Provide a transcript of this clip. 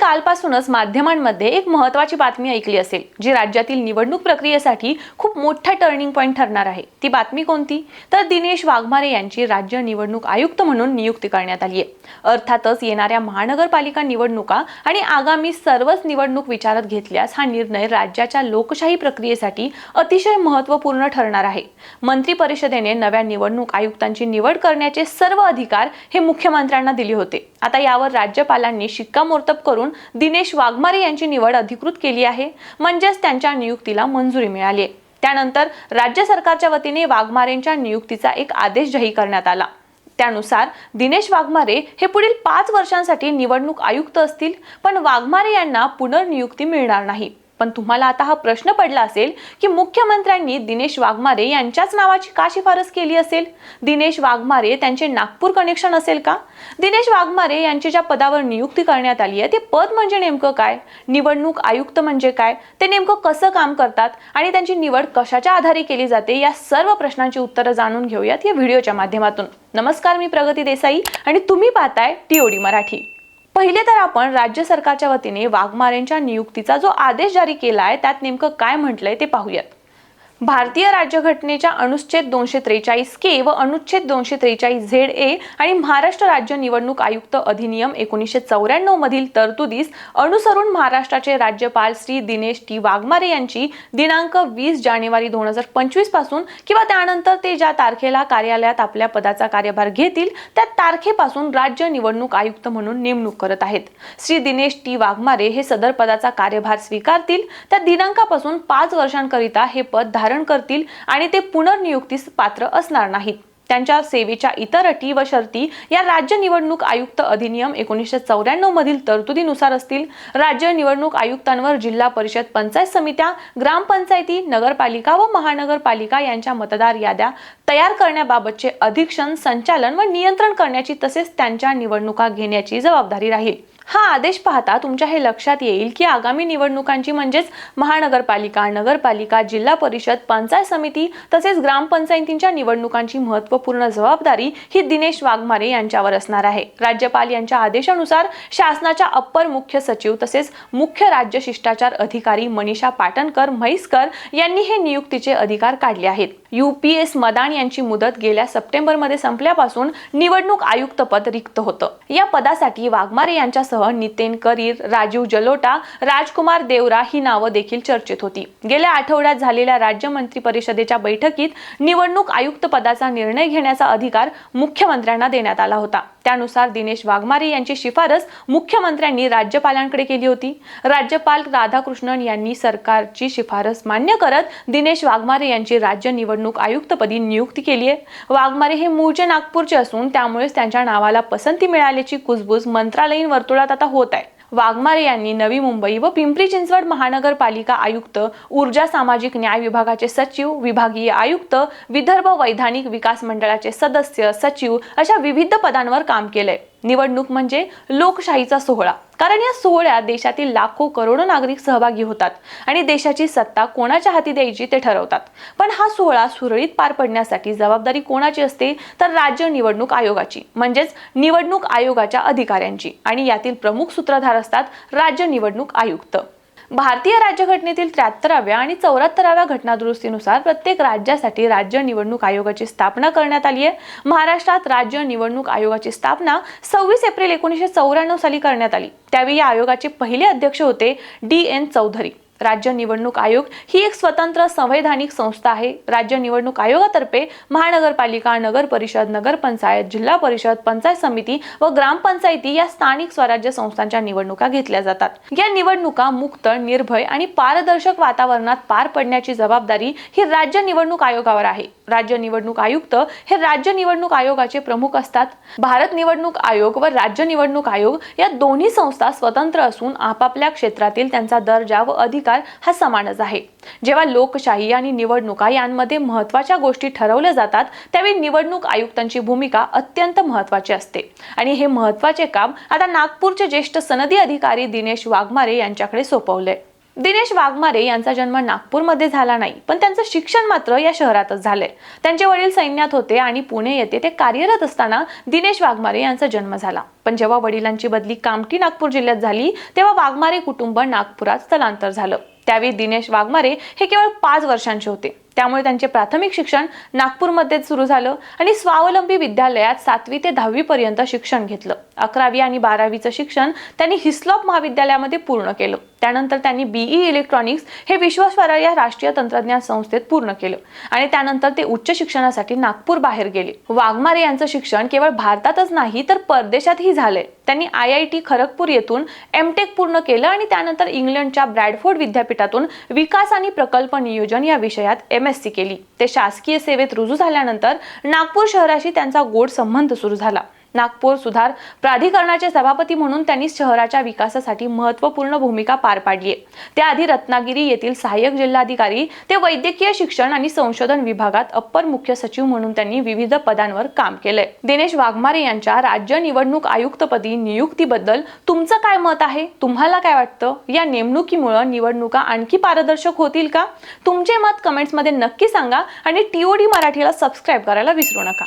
कालपासूनच माध्यमांमध्ये एक महत्वाची बातमी ऐकली असेल जी राज्यातील निवडणूक प्रक्रियेसाठी खूप मोठा टर्निंग पॉईंट ठरणार आहे. ती बातमी कोणती? तर दिनेश वाघमारे यांची राज्य निवडणूक आयुक्त म्हणून नियुक्ती करण्यात आली आहे अर्थातच येणाऱ्या महानगरपालिका निवडणुका आणि आगामी सर्वच निवडणूक विचारात घेतल्यास हा निर्णय राज्याच्या लोकशाही प्रक्रियेसाठी अतिशय महत्त्वपूर्ण ठरणार आहे. मंत्री परिषदेने नव्या निवडणूक आयुक्तांची निवड करण्याचे सर्व अधिकार हे मुख्यमंत्र्यांना दिले होते. आता यावर राज्यपालांनी शिक्कामोर्तब करून दिनेश वाघमारे यांची निवड अधिकृत केली आहे. म्हणजेच त्यांच्या नियुक्तीला मंजुरी मिळाली आहे. त्यानंतर राज्य सरकारच्या वतीने वाघमारेंच्या नियुक्तीचा एक आदेश जाहीर करण्यात आला. त्यानुसार दिनेश वाघमारे हे पुढील पाच वर्षांसाठी निवडणूक आयुक्त असतील पण वाघमारे यांना पुनर्नियुक्ती मिळणार नाही. पण तुम्हाला आता हा प्रश्न पडला असेल की मुख्यमंत्र्यांनी दिनेश वाघमारे यांच्याच नावाची का शिफारस केली असेल? दिनेश वाघमारे त्यांचे नागपूर कनेक्शन असेल का? दिनेश वाघमारे यांची ज्या पदावर नियुक्ती करण्यात आली आहे ते पद म्हणजे नेमकं काय? निवडणूक आयुक्त म्हणजे काय? ते नेमकं कसं काम करतात? आणि त्यांची निवड कशाच्या आधारे केली जाते? या सर्व प्रश्नांची उत्तरं जाणून घेऊयात या व्हिडिओच्या माध्यमातून. नमस्कार मी प्रगती देसाई आणि तुम्ही पाहताय टीओडी मराठी. पहिले तर आपण राज्य सरकारच्या वतीने वाघमारेंच्या नियुक्तीचा जो आदेश जारी केला आहे त्यात नेमकं काय म्हटलंय ते पाहूयात. भारतीय राज्यघटनेच्या अनुच्छेद दोनशे त्रेचाळीस के व अनुच्छेद दोनशे त्रेचाळीस झेड ए आणि महाराष्ट्र राज्य निवडणूक आयुक्त अधिनियम एकोणीसशे चौऱ्याण्णव मधील तरतुदीस अनुसरून महाराष्ट्राचे राज्यपाल श्री दिनेश टी वाघमारे यांची दिनांक वीस जानेवारी दोन हजार पंचवीसपासून किंवा त्यानंतर ते ज्या तारखेला कार्यालयात आपल्या पदाचा कार्यभार घेतील त्या तारखेपासून राज्य निवडणूक आयुक्त म्हणून नेमणूक करत आहेत. श्री दिनेश टी वाघमारे हे सदर पदाचा कार्यभार स्वीकारतील त्या दिनांकापासून पाच वर्षांकरिता हे पद धारण करतील आणि ते पुनर्नियुक्तीस पात्र असणार नाहीत. त्यांच्या सेवेच्या इतर अटी व शर्ती या राज्य निवडणूक आयुक्त अधिनियम एकोणीसशे चौऱ्याण्णव मधील तरतुदीनुसार असतील. राज्य निवडणूक आयुक्तांवर जिल्हा परिषद पंचायत समित्या ग्रामपंचायती नगरपालिका व महानगरपालिका यांच्या मतदार याद्या तयार करण्याबाबतचे अधीक्षण संचालन व नियंत्रण करण्याची तसेच त्यांच्या निवडणुका घेण्याची जबाबदारी राहील. हा आदेश पाहता तुमच्या हे लक्षात येईल की आगामी निवडणुकांची म्हणजेच महानगरपालिका नगरपालिका जिल्हा परिषद पंचायत समिती तसेच ग्रामपंचायतींच्या निवडणुकांची महत्त्वपूर्ण जबाबदारी ही दिनेश वाघमारे यांच्यावर असणार आहे. राज्यपाल यांच्या आदेशानुसार शासनाच्या अप्पर मुख्य सचिव तसेच मुख्य राज्य शिष्टाचार अधिकारी मनीषा पाटणकर म्हैसकर यांनी हे नियुक्तीचे अधिकार काढले आहेत. यूपीएस मदान यांची मुदत गेल्या सप्टेंबरमध्ये संपल्यापासून निवडणूक आयुक्त पद रिक्त होतं. या पदासाठी वाघमारे यांच्यासह नितेन करीर राजीव जलोटा राजकुमार देवरा ही नावं देखील चर्चेत होती. गेल्या आठवड्यात झालेल्या राज्य मंत्री परिषदेच्या बैठकीत निवडणूक आयुक्त पदाचा निर्णय घेण्याचा अधिकार मुख्यमंत्र्यांना देण्यात आला होता. त्यानुसार दिनेश वाघमारे यांची शिफारस मुख्यमंत्र्यांनी राज्यपालांकडे केली होती. राज्यपाल राधाकृष्णन यांनी सरकारची शिफारस मान्य करत दिनेश वाघमारे यांची राज्य निवडणूक आयुक्तपदी नियुक्ती केली आहे. वाघमारे हे मूळचे नागपूरचे असून त्यामुळेच त्यांच्या नावाला पसंती मिळाल्याची कुजबूज मंत्रालयीन वर्तुळात आता होत आहे. वाघमारे यांनी नवी मुंबई व पिंपरी चिंचवड महानगरपालिका आयुक्त ऊर्जा सामाजिक न्याय विभागाचे सचिव विभागीय आयुक्त विदर्भ वैधानिक विकास मंडळाचे सदस्य सचिव अशा विविध पदांवर काम केलंय. निवडणूक म्हणजे लोकशाहीचा सोहळा. कारण या सोहळ्यात देशातील लाखो करोडो नागरिक सहभागी होतात आणि देशाची सत्ता कोणाच्या हाती द्यायची ते ठरवतात. पण हा सोहळा सुरळीत पार पडण्यासाठी जबाबदारी कोणाची असते तर राज्य निवडणूक आयोगाची म्हणजेच निवडणूक आयोगाच्या अधिकाऱ्यांची. आणि यातील प्रमुख सूत्रधार असतात राज्य निवडणूक आयुक्त. भारतीय राज्यघटनेतील त्र्याहत्तराव्या आणि चौऱ्याहत्तराव्या घटनादुरुस्तीनुसार प्रत्येक राज्यासाठी राज्य निवडणूक आयोगाची स्थापना करण्यात आली आहे. महाराष्ट्रात राज्य निवडणूक आयोगाची स्थापना सव्वीस एप्रिल एकोणीसशे चौऱ्याण्णव साली करण्यात आली. त्यावेळी या आयोगाचे पहिले अध्यक्ष होते डी एन चौधरी. राज्य निवडणूक आयोग ही एक स्वतंत्र संवैधानिक संस्था आहे. राज्य निवडणूक आयोगातर्फे महानगरपालिका नगर परिषद नगरपंचायत जिल्हा परिषद पंचायत समिती व ग्रामपंचायती या स्थानिक स्वराज्य संस्थांच्या निवडणुका घेतल्या जातात. या निवडणुका मुक्त निर्भय आणि पारदर्शक वातावरणात पार पडण्याची जबाबदारी ही राज्य निवडणूक आयोगावर आहे. राज्य निवडणूक आयुक्त हे राज्य निवडणूक आयोगाचे प्रमुख असतात. भारत निवडणूक आयोग व राज्य निवडणूक आयोग या दोन्ही संस्था स्वतंत्र असून आपापल्या क्षेत्रातील त्यांचा दर्जा व अधिकार हा समानच आहे. जेव्हा लोकशाही आणि निवडणुका यांमध्ये महत्त्वाच्या गोष्टी ठरवल्या जातात त्यावेळी निवडणूक आयुक्तांची भूमिका अत्यंत महत्वाची असते. आणि हे महत्त्वाचे काम आता नागपूरचे ज्येष्ठ सनदी अधिकारी दिनेश वाघमारे यांच्याकडे सोपवले दिनेश वाघमारे यांचा जन्म नागपूरमध्ये झाला नाही पण त्यांचं शिक्षण मात्र या शहरातच झालंय. त्यांचे वडील सैन्यात होते आणि पुणे येथे ते कार्यरत असताना दिनेश वाघमारे यांचा जन्म झाला. पण जेव्हा वडिलांची बदली कामठी नागपूर जिल्ह्यात झाली तेव्हा वाघमारे कुटुंब नागपुरात स्थलांतर झालं. त्यावेळी दिनेश वाघमारे हे केवळ पाच वर्षांचे होते. त्यामुळे त्यांचे प्राथमिक शिक्षण नागपूरमध्येच सुरू झालं आणि स्वावलंबी विद्यालयात सातवी ते दहावी पर्यंत शिक्षण घेतलं. अकरावी आणि बारावीचं शिक्षण त्यांनी हिस्लॉप महाविद्यालयामध्ये पूर्ण केलं. त्यानंतर त्यांनी बीई इलेक्ट्रॉनिक्स हे विश्वेश्वरय्या राष्ट्रीय तंत्रज्ञान संस्थेत पूर्ण केलं. आणि त्यानंतर ते उच्च शिक्षणासाठी नागपूर बाहेर गेले. वाघमारे यांचं शिक्षण केवळ भारतातच नाही तर परदेशातही झालंय. त्यांनी आय आय टी खरगपूर येथून एमटेक पूर्ण केलं आणि त्यानंतर इंग्लंडच्या ब्रॅडफोर्ड विद्यापीठातून विकास आणि प्रकल्प नियोजन या विषयात एम एस सी केली. ते शासकीय सेवेत रुजू झाल्यानंतर नागपूर शहराशी त्यांचा गोड संबंध सुरू झाला. नागपूर सुधार प्राधिकरणाचे सभापती म्हणून त्यांनी शहराच्या विकासासाठी महत्त्वपूर्ण भूमिका पार पाडली आहे. त्याआधी रत्नागिरी येथील सहाय्यक जिल्हाधिकारी ते वैद्यकीय शिक्षण आणि संशोधन विभागात अप्पर मुख्य सचिव म्हणून त्यांनी विविध पदांवर काम केलंय. दिनेश वाघमारे यांच्या राज्य निवडणूक आयुक्तपदी नियुक्तीबद्दल तुमचं काय मत आहे? तुम्हाला काय वाटतं? या नेमणुकीमुळे निवडणुका आणखी पारदर्शक होतील का? तुमचे मत कमेंट्समध्ये नक्की सांगा आणि टीओडी मराठीला सबस्क्राईब करायला विसरू नका.